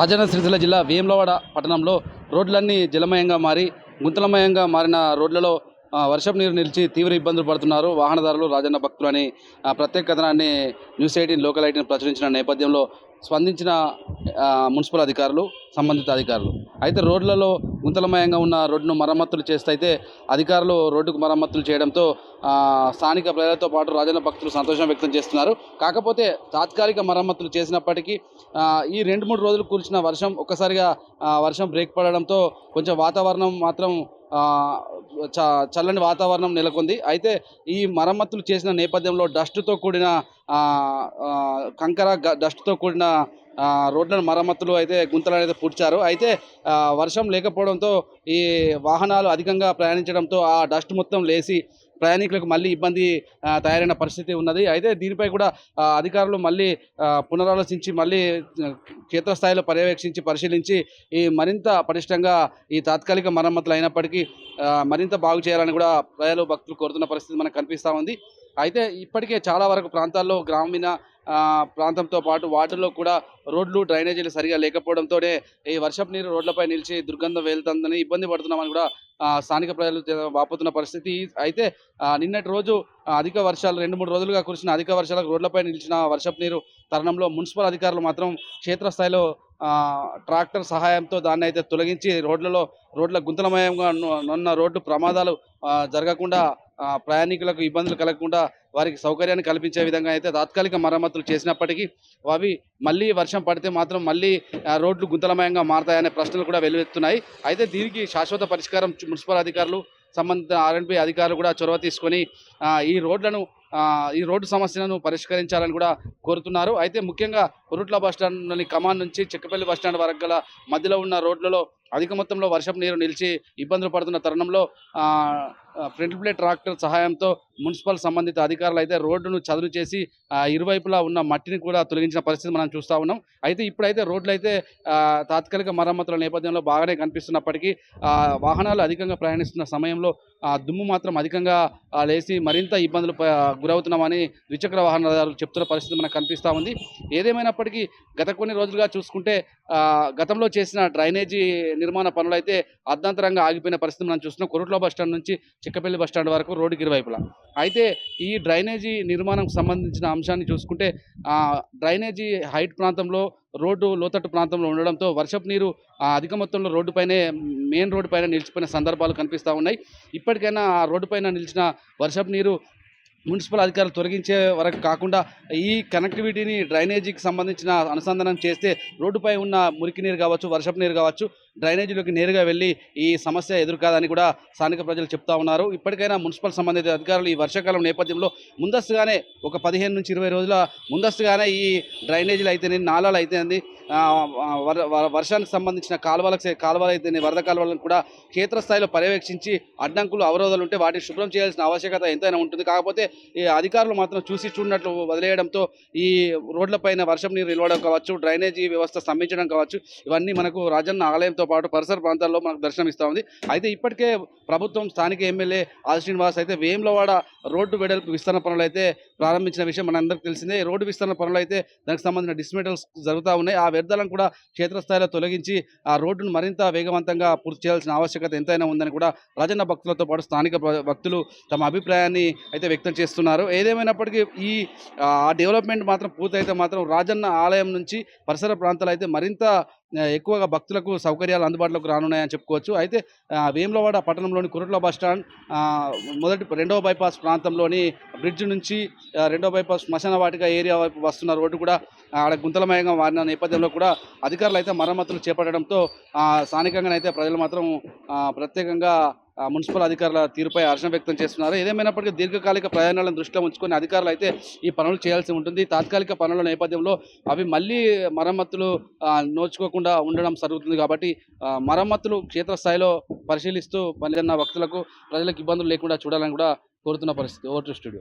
రాజన్న సిరిసిల్ల జిల్లా వేములవాడ పట్టణంలో రోడ్లన్నీ జలమయంగా మారి గుంతలమయంగా మారిన రోడ్లలో ఆ, వర్షపు నీరు నిలిచి తీవ్ర ఇబ్బందులు పడుతున్నారు. వాహనదారులు రాజన్న భక్తులు అని ప్రత్యేక కథనాన్ని న్యూస్ ఎయిటీన్ లోకల్ ఎయిటీన్ ప్రచురించిన నేపథ్యంలో స్పందించిన మున్సిపల్ అధికారులు సంబంధిత అధికారులు. అయితే రోడ్లలో గుంతలమయంగా ఉన్న రోడ్డును మరమ్మతులు చేస్తే అయితే అధికారులు రోడ్డుకు మరమ్మతులు చేయడంతో స్థానిక ప్రజలతో పాటు రాజన్న భక్తులు సంతోషం వ్యక్తం చేస్తున్నారు. కాకపోతే తాత్కాలిక మరమ్మతులు చేసినప్పటికీ ఈ రెండు మూడు రోజులు కురిసిన వర్షం ఒక్కసారిగా వర్షం బ్రేక్ పడడంతో కొంచెం వాతావరణం మాత్రం చ చల్లని వాతావరణం నెలకొంది. అయితే ఈ మరమ్మతులు చేసిన నేపథ్యంలో డస్ట్తో కూడిన కంకర గ- డస్ట్తో కూడిన రోడ్లను రోడ్ల మరమ్మతులు అయితే గుంతలు అనేది పూడ్చారు. అయితే వర్షం లేకపోవడంతో ఈ వాహనాలు అధికంగా ప్రయాణించడంతో ఆ డస్ట్ మొత్తం లేసి ప్రయాణికులకు మళ్ళీ ఇబ్బంది తయారైన పరిస్థితి ఉన్నది. అయితే దీనిపై కూడా అధికారులు మళ్ళీ పునరాలోచించి మళ్ళీ క్షేత్రస్థాయిలో పర్యవేక్షించి పరిశీలించి ఈ మరింత పటిష్టంగా ఈ తాత్కాలిక మరమ్మతులు అయినప్పటికీ మరింత బాగు చేయాలని కూడా ప్రజలు భక్తులు కోరుతున్న పరిస్థితి మనకు కనిపిస్తూ ఉంది. అయితే ఇప్పటికే చాలా వరకు ప్రాంతాల్లో గ్రామీణ ప్రాంతంతో పాటు వాటిల్లో కూడా రోడ్లు డ్రైనేజీలు సరిగా లేకపోవడంతోనే ఈ వర్షపు నీరు రోడ్లపై నిలిచి దుర్గంధం వెళ్తుందని ఇబ్బంది పడుతున్నామని కూడా స్థానిక ప్రజలు వాపోతున్న పరిస్థితి. అయితే నిన్నటి రోజు అధిక వర్షాలు రెండు మూడు రోజులుగా కురిసిన అధిక వర్షాలకు రోడ్లపై నిలిచిన వర్షపు నీరు తరుణంలో మున్సిపల్ అధికారులు మాత్రం క్షేత్రస్థాయిలో ట్రాక్టర్ సహాయంతో దాన్ని అయితే తొలగించి రోడ్లలో రోడ్ల గుంతలమయంగా ఉన్న- రోడ్డు ప్రమాదాలు జరగకుండా ప్రయాణికులకు ఇబ్బందులు కలగకుండా వారికి సౌకర్యాన్ని కల్పించే విధంగా అయితే తాత్కాలిక మరమ్మతులు చేసినప్పటికీ అవి మళ్ళీ వర్షం పడితే మాత్రం మళ్ళీ రోడ్లు గుంతలమయంగా మారతాయనే ప్రశ్నలు కూడా వెలువెత్తున్నాయి. అయితే దీనికి శాశ్వత పరిష్కారం మున్సిపల్ అధికారులు సంబంధిత ఆర్ఎండ్బి అధికారులు కూడా చొరవ తీసుకొని ఈ రోడ్లను ఈ రోడ్డు సమస్యలను పరిష్కరించాలని కూడా కోరుతున్నారు. అయితే ముఖ్యంగా కొరుట్ల బస్టాండ్లోని కమాన్ నుంచి చెక్కపల్లి బస్టాండ్ వరకు గల మధ్యలో ఉన్న రోడ్లలో అధిక మొత్తంలో వర్షం నీరు నిలిచి ఇబ్బందులు పడుతున్న తరుణంలో ఫ్రంట్ ప్లేట్ ట్రాక్టర్ సహాయంతో మున్సిపల్ సంబంధిత అధికారులు అయితే రోడ్డును చదును చేసి ఇరువైపులా ఉన్న మట్టిని కూడా తొలగించిన పరిస్థితి మనం చూస్తూ ఉన్నాం. అయితే ఇప్పుడైతే రోడ్లు అయితే తాత్కాలిక మరమ్మతుల నేపథ్యంలో బాగానే కనిపిస్తున్నప్పటికీ వాహనాలు అధికంగా ప్రయాణిస్తున్న సమయంలో దుమ్ము మాత్రం అధికంగా లేచి మరింత ఇబ్బందులు ప- గురవుతున్నామని ద్విచక్ర వాహనదారులు చెప్తున్న పరిస్థితి మనకు కనిపిస్తూ ఉంది. అయినప్పటికీ గత కొన్ని రోజులుగా చూసుకుంటే గతంలో చేసిన డ్రైనేజీ నిర్మాణ పనులు అయితే అర్ధాంతరంగా ఆగిపోయిన పరిస్థితి మనం చూస్తున్నాం. కొరుట్ల బస్ స్టాండ్ నుంచి చిక్కపల్లి బస్ స్టాండ్ వరకు రోడ్డుకి ఇరువైపులా. అయితే ఈ డ్రైనేజీ నిర్మాణంకు సంబంధించిన అంశాన్ని చూసుకుంటే డ్రైనేజీ హైట్ ప్రాంతంలో రోడ్డు లోతట్టు ప్రాంతంలో ఉండడంతో వర్షపు నీరు అధిక మొత్తంలో రోడ్డుపైనే మెయిన్ రోడ్డు పైన నిలిచిపోయిన సందర్భాలు కనిపిస్తూ ఉన్నాయి. ఇప్పటికైనా ఆ రోడ్డుపైన నిలిచిన వర్షపు నీరు మున్సిపల్ అధికారులు తొలగించే వరకు కాకుండా ఈ కనెక్టివిటీని డ్రైనేజీకి సంబంధించిన అనుసంధానం చేస్తే రోడ్డుపై ఉన్న మురికి నీరు కావచ్చు వర్షపు నీరు కావచ్చు డ్రైనేజీలోకి నేరుగా వెళ్ళి ఈ సమస్య ఎదురుకాదని కూడా స్థానిక ప్రజలు చెప్తా ఉన్నారు. ఇప్పటికైనా మున్సిపల్ సంబంధిత అధికారులు ఈ వర్షాకాలం నేపథ్యంలో ముందస్తుగానే ఒక పదిహేను నుంచి ఇరవై రోజుల ముందస్తుగానే ఈ డ్రైనేజీలు అయితేనే నాలాలు అయితేంది వర్షానికి సంబంధించిన కాలువలకు కాలువలు అయితేనే వరద కాలువలను కూడా క్షేత్రస్థాయిలో పర్యవేక్షించి అడ్డంకులు అవరోధాలు ఉంటే వాటిని శుభ్రం చేయాల్సిన ఆవశ్యకత ఎంతైనా ఉంటుంది. కాకపోతే ఈ అధికారులు మాత్రం చూసి చూడనట్లు వదిలేయడంతో ఈ రోడ్లపైన వర్షం నీరు నిలవడం కావచ్చు డ్రైనేజీ వ్యవస్థ స్తంభించడం కావచ్చు ఇవన్నీ మనకు రాజన్న ఆలయంతో పాటు పరిసర ప్రాంతాల్లో మనకు దర్శనమిస్తూ ఉంది. అయితే ఇప్పటికే ప్రభుత్వం స్థానిక ఎమ్మెల్యే ఆది శ్రీనివాస్ అయితే వేములవాడ రోడ్డు వెడల్పు విస్తరణ పనులు అయితే ప్రారంభించిన విషయం మనందరికీ తెలిసిందే. రోడ్డు విస్తరణ పనులు అయితే దానికి సంబంధించిన డిస్మెటల్స్ జరుగుతూ ఉన్నాయి. ఆ వ్యర్థాలను కూడా క్షేత్రస్థాయిలో తొలగించి ఆ రోడ్డును మరింత వేగవంతంగా పూర్తి చేయాల్సిన ఆవశ్యకత ఎంతైనా ఉందని కూడా రాజన్న భక్తులతో పాటు స్థానిక భక్తులు తమ అభిప్రాయాన్ని అయితే వ్యక్తం చేస్తున్నారు. ఏదేమైనప్పటికీ ఈ ఆ డెవలప్మెంట్ మాత్రం పూర్తయితే మాత్రం రాజన్న ఆలయం నుంచి పరిసర ప్రాంతాలు అయితే మరింత ఎక్కువగా భక్తులకు సౌకర్యాలు అందుబాటులోకి రానున్నాయని చెప్పుకోవచ్చు. అయితే వేములవాడ పట్టణంలోని కురట్ల బస్ స్టాండ్ మొదటి రెండవ బైపాస్ ప్రాంతంలోని బ్రిడ్జ్ నుంచి రెండవ బైపాస్ శ్మశాన వాటిక ఏరియా వైపు వస్తున్న రోడ్డు కూడా ఆడ గుంతలమయంగా మారిన నేపథ్యంలో కూడా అధికారులు అయితే మరమ్మతులు చేపట్టడంతో స్థానికంగానైతే ప్రజలు మాత్రం ప్రత్యేకంగా మున్సిపల్ అధికారుల తీరుపై హర్షం వ్యక్తం చేస్తున్నారు. ఏదేమైనప్పటికీ దీర్ఘకాలిక ప్రయాణాలను దృష్టిలో ఉంచుకొని అధికారులు అయితే ఈ పనులు చేయాల్సి ఉంటుంది. తాత్కాలిక పనుల నేపథ్యంలో అవి మళ్ళీ మరమ్మతులు నోచుకోకుండా ఉండడం జరుగుతుంది కాబట్టి మరమ్మతులు క్షేత్రస్థాయిలో పరిశీలిస్తూ పనిచేస్తున్న భక్తులకు ప్రజలకు ఇబ్బందులు లేకుండా చూడాలని కూడా కోరుతున్న పరిస్థితి. Voter studio.